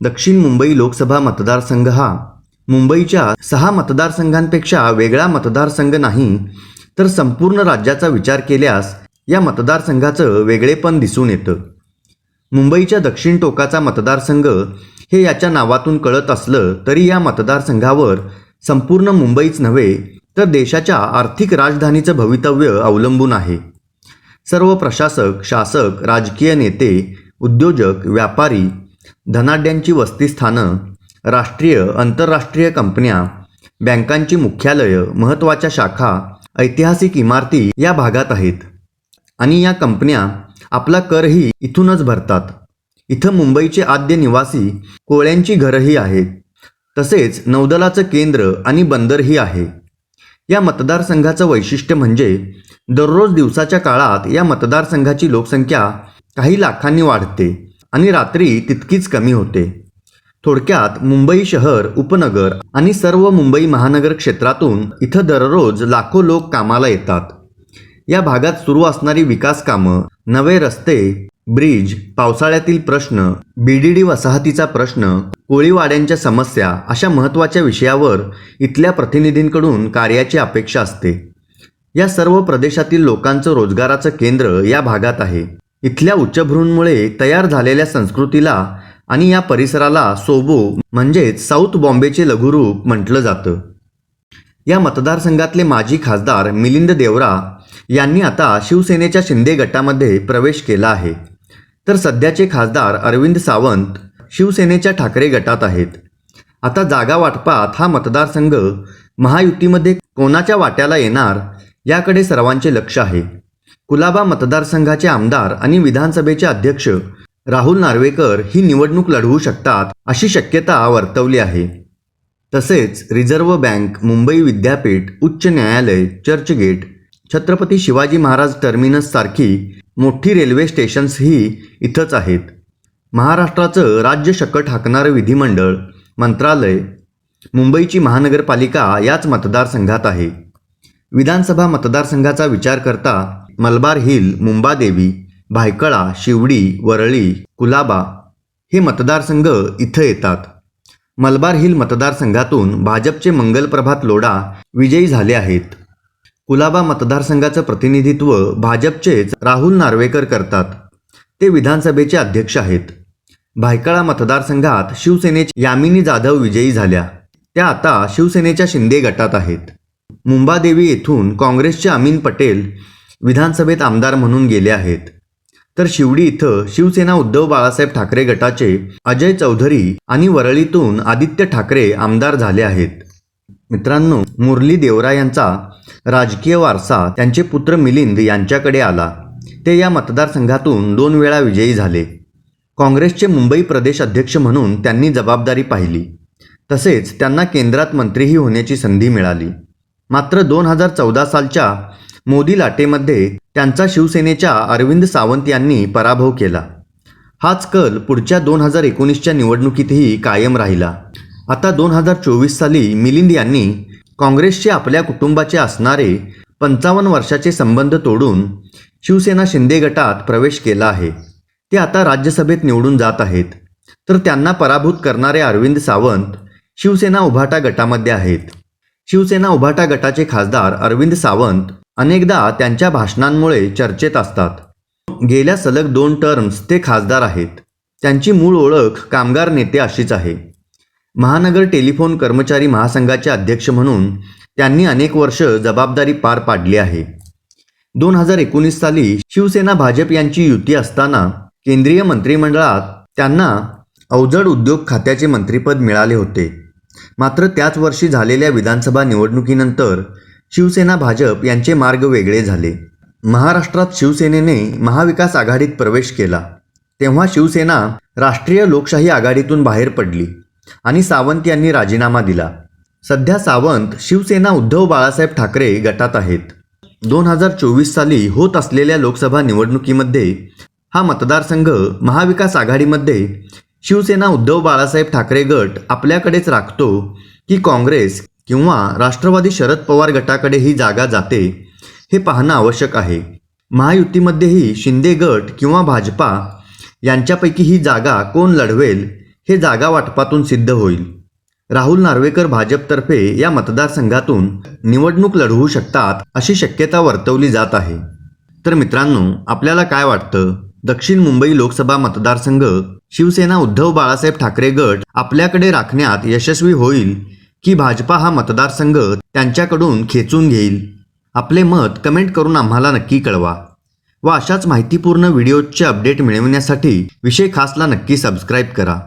दक्षिण मुंबई लोकसभा मतदारसंघ हा. मुंबईच्या सहा मतदारसंघांपेक्षा वेगळा मतदारसंघ नाही तर संपूर्ण राज्याचा विचार केल्यास या मतदारसंघाचं वेगळेपण दिसून येतं. मुंबईच्या दक्षिण टोकाचा मतदारसंघ हे याच्या नावातून कळत असलं तरी या मतदारसंघावर संपूर्ण मुंबईच नव्हे तर देशाच्या आर्थिक राजधानीचं भवितव्य अवलंबून आहे. सर्व प्रशासक शासक राजकीय नेते उद्योजक व्यापारी धनाढ्यांची वस्तीस्थानं राष्ट्रीय आंतरराष्ट्रीय कंपन्या बँकांची मुख्यालयं महत्त्वाच्या शाखा ऐतिहासिक इमारती या भागात आहेत. आणि या कंपन्या आपला करही इथूनच भरतात. इथं मुंबईचे आद्य निवासी कोळ्यांची घरंही आहेत. तसेच नौदलाचं केंद्र आणि बंदरही आहे. या मतदारसंघाचं वैशिष्ट्य म्हणजे दररोज दिवसाच्या काळात या मतदारसंघाची लोकसंख्या काही लाखांनी वाढते. आणि रात्री तितकीच कमी होते. थोडक्यात मुंबई शहर उपनगर आणि सर्व मुंबई महानगर क्षेत्रातून इथं दररोज लाखो लोक कामाला येतात. या भागात सुरू असणारी विकास कामं नवे रस्ते ब्रिज पावसाळ्यातील प्रश्न बीडीडी वसाहतीचा प्रश्न कोळीवाड्यांच्या समस्या अशा महत्त्वाच्या विषयावर इथल्या प्रतिनिधींकडून कार्याची अपेक्षा असते. या सर्व प्रदेशातील लोकांचं रोजगाराचं केंद्र या भागात आहे. इथल्या उच्चभ्रूंमुळे तयार झालेल्या संस्कृतीला आणि या परिसराला सोबो म्हणजेच साऊथ बॉम्बेचे लघुरूप म्हटलं जातं. या मतदारसंघातले माजी खासदार मिलिंद देवरा यांनी आता शिवसेनेच्या शिंदे गटामध्ये प्रवेश केला आहे. तर सध्याचे खासदार अरविंद सावंत शिवसेनेच्या ठाकरे गटात आहेत. आता जागा वाटपात हा मतदारसंघ महायुतीमध्ये कोणाच्या वाट्याला येणार याकडे सर्वांचे लक्ष आहे. कुलाबा मतदारसंघाचे आमदार आणि विधानसभेचे अध्यक्ष राहुल नार्वेकर ही निवडणूक लढवू शकतात अशी शक्यता वर्तवली आहे. तसेच रिझर्व्ह बँक मुंबई विद्यापीठ उच्च न्यायालय चर्चगेट छत्रपती शिवाजी महाराज टर्मिनस सारखी मोठी रेल्वे स्टेशन्सही इथंच आहेत. महाराष्ट्राचं राज्य शकट हाकणारं विधिमंडळ मंत्रालय मुंबईची महानगरपालिका याच मतदारसंघात आहे. विधानसभा मतदारसंघाचा विचार करता मलबार हिल मुंबादेवी भायखळा शिवडी वरळी कुलाबा हे मतदारसंघ इथं येतात. मलबार हिल मतदारसंघातून भाजपचे मंगलप्रभात लोढा विजयी झाले आहेत. कुलाबा मतदारसंघाचं प्रतिनिधित्व भाजपचेच राहुल नार्वेकर करतात. ते विधानसभेचे अध्यक्ष आहेत. भायखळा मतदारसंघात शिवसेनेच्या यामिनी जाधव विजयी झाल्या. त्या आता शिवसेनेच्या शिंदे गटात आहेत. मुंबादेवी येथून काँग्रेसचे अमीन पटेल विधानसभेत आमदार म्हणून गेले आहेत. तर शिवडी इथं शिवसेना उद्धव बाळासाहेब ठाकरे गटाचे अजय चौधरी आणि वरळीतून आदित्य ठाकरे आमदार झाले आहेत. मित्रांनो मुरली देवरा यांचा राजकीय वारसा त्यांचे पुत्र मिलिंद यांच्याकडे आला. ते या मतदारसंघातून दोन वेळा विजयी झाले. काँग्रेसचे मुंबई प्रदेश अध्यक्ष म्हणून त्यांनी जबाबदारी पाहिली. तसेच त्यांना केंद्रात मंत्रीही होण्याची संधी मिळाली. मात्र दोन हजार चौदा सालच्या मोदी लाटेमध्ये त्यांचा शिवसेनेच्या अरविंद सावंत यांनी पराभव केला. हाच कल पुढच्या दोन हजार एकोणीसच्या निवडणुकीतही कायम राहिला. आता दोन हजार चोवीस साली मिलिंद यांनी काँग्रेसचे आपल्या कुटुंबाचे असणारे पंचावन्न वर्षाचे संबंध तोडून शिवसेना शिंदे गटात प्रवेश केला आहे. ते आता राज्यसभेत निवडून जात आहेत. तर त्यांना पराभूत करणारे अरविंद सावंत शिवसेना उभाटा गटामध्ये आहेत. शिवसेना उभाटा गटाचे खासदार अरविंद सावंत अनेकदा त्यांच्या भाषणांमुळे चर्चेत असतात. गेल्या सलग दोन टर्म्स ते खासदार आहेत. त्यांची मूळ ओळख कामगार नेते अशीच आहे. महानगर टेलिफोन कर्मचारी महासंघाचे अध्यक्ष म्हणून त्यांनी अनेक वर्ष जबाबदारी पार पाडली आहे. दोन हजार एकोणीस साली शिवसेना भाजप यांची युती असताना केंद्रीय मंत्रिमंडळात त्यांना अवजड उद्योग खात्याचे मंत्रिपद मिळाले होते. मात्र त्याच वर्षी झालेल्या विधानसभा निवडणुकीनंतर शिवसेना भाजप यांचे मार्ग वेगळे झाले. महाराष्ट्रात शिवसेनेने महाविकास आघाडीत प्रवेश केला. तेव्हा शिवसेना राष्ट्रीय लोकशाही आघाडीतून बाहेर पडली आणि सावंत यांनी राजीनामा दिला. सध्या सावंत शिवसेना उद्धव बाळासाहेब ठाकरे गटात आहेत. दोन हजार चोवीस साली होत असलेल्या लोकसभा निवडणुकीमध्ये हा मतदारसंघ महाविकास आघाडीमध्ये शिवसेना उद्धव बाळासाहेब ठाकरे गट आपल्याकडेच राखतो की काँग्रेस किंवा राष्ट्रवादी शरद पवार गटाकडे ही जागा जाते हे पाहणं आवश्यक आहे. महायुतीमध्येही शिंदे गट किंवा भाजपा यांच्यापैकी ही जागा कोण लढवेल हे जागा वाटपातून सिद्ध होईल. राहुल नार्वेकर भाजपतर्फे या मतदारसंघातून निवडणूक लढवू शकतात अशी शक्यता वर्तवली जात आहे. तर मित्रांनो आपल्याला काय वाटतं? दक्षिण मुंबई लोकसभा मतदारसंघ शिवसेना उद्धव बाळासाहेब ठाकरे गट आपल्याकडे राखण्यात यशस्वी होईल की भाजपा हा मतदारसंघ त्यांच्याकडून खेचून घेईल. आपले मत कमेंट करून आम्हाला नक्की कळवा. व अशाच माहितीपूर्ण व्हिडिओचे अपडेट मिळवण्यासाठी विषय खासला नक्की सबस्क्राईब करा.